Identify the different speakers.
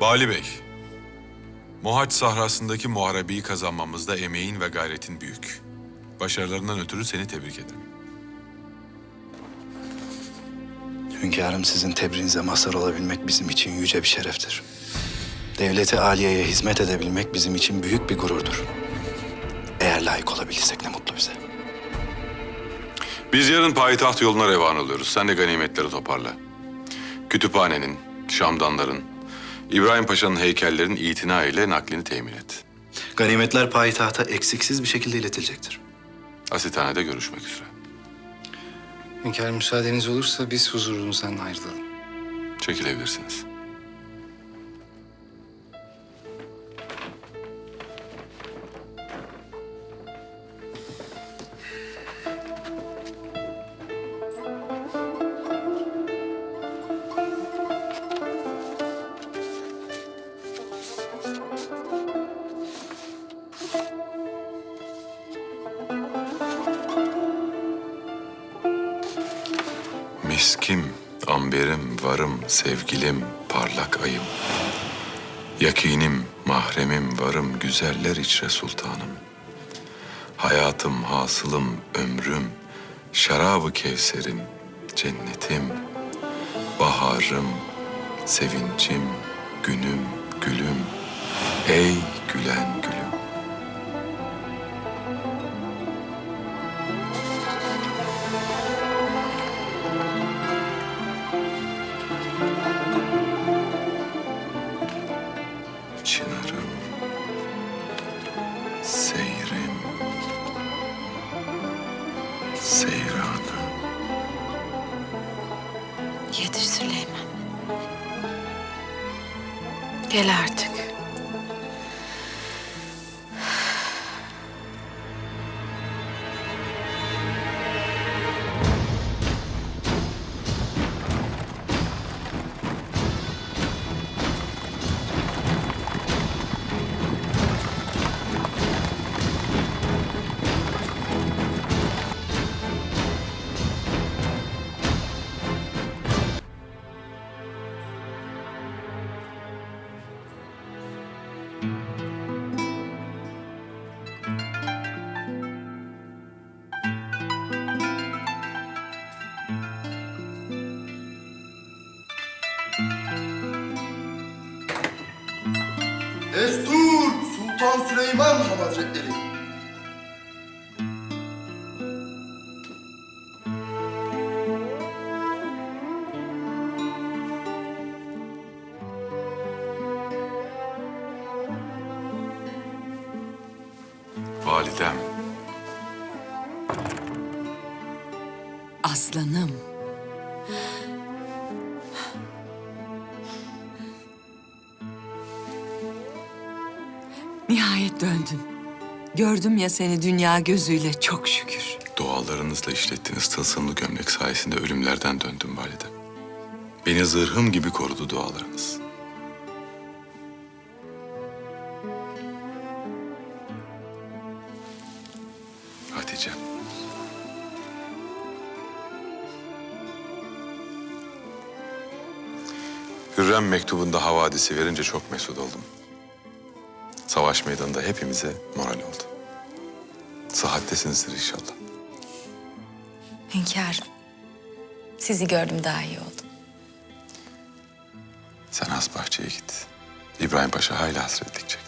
Speaker 1: Bali Bey, Mohaç sahrasındaki muharebeyi kazanmamızda emeğin ve gayretin büyük. Başarılarından ötürü seni tebrik ederim.
Speaker 2: Hünkârım sizin tebriğinize mazhar olabilmek bizim için yüce bir şereftir. Devleti aliyeye hizmet edebilmek bizim için büyük bir gururdur. Eğer layık olabilirsek ne mutlu bize.
Speaker 1: Biz yarın payitaht yoluna revan oluyoruz. Sen de ganimetleri toparla. Kütüphanenin, şamdanların, İbrahim Paşa'nın heykellerin itina ile naklini temin et.
Speaker 2: Ganimetler payitahta eksiksiz bir şekilde iletilecektir.
Speaker 1: Asithanede görüşmek üzere.
Speaker 3: Hünkârım müsaadeniz olursa biz huzurunuzdan ayrılalım.
Speaker 1: Çekilebilirsiniz. Miskim, amberim, varım, sevgilim, parlak ayım. Yakinim, mahremim, varım, güzeller içre sultanım. Hayatım, hasılım, ömrüm, şarabı kevserim, cennetim, baharım, sevincim, günüm, gülüm, ey gülen gülüm. Seyranım.
Speaker 4: Yetiş Süleyman. Gel artık.
Speaker 5: Destur Sultan Süleyman Hazretleri.
Speaker 1: Validem,
Speaker 4: Aslanım. Nihayet döndün. Gördüm ya seni dünya gözüyle çok şükür.
Speaker 1: dualarınızla işlettiğiniz tılsımlı gömlek sayesinde ölümlerden döndüm validem. Beni zırhım gibi korudu dualarınız. Hatice. Hürrem mektubunda havadisi verince çok mesut oldum. Savaş meydanında hepimize moral oldu. Sıhhattesinizdir inşallah.
Speaker 6: Hünkârım. Sizi gördüm daha iyi oldum.
Speaker 1: Sen az bahçeye git. İbrahim Paşa hayli hasretlik çek.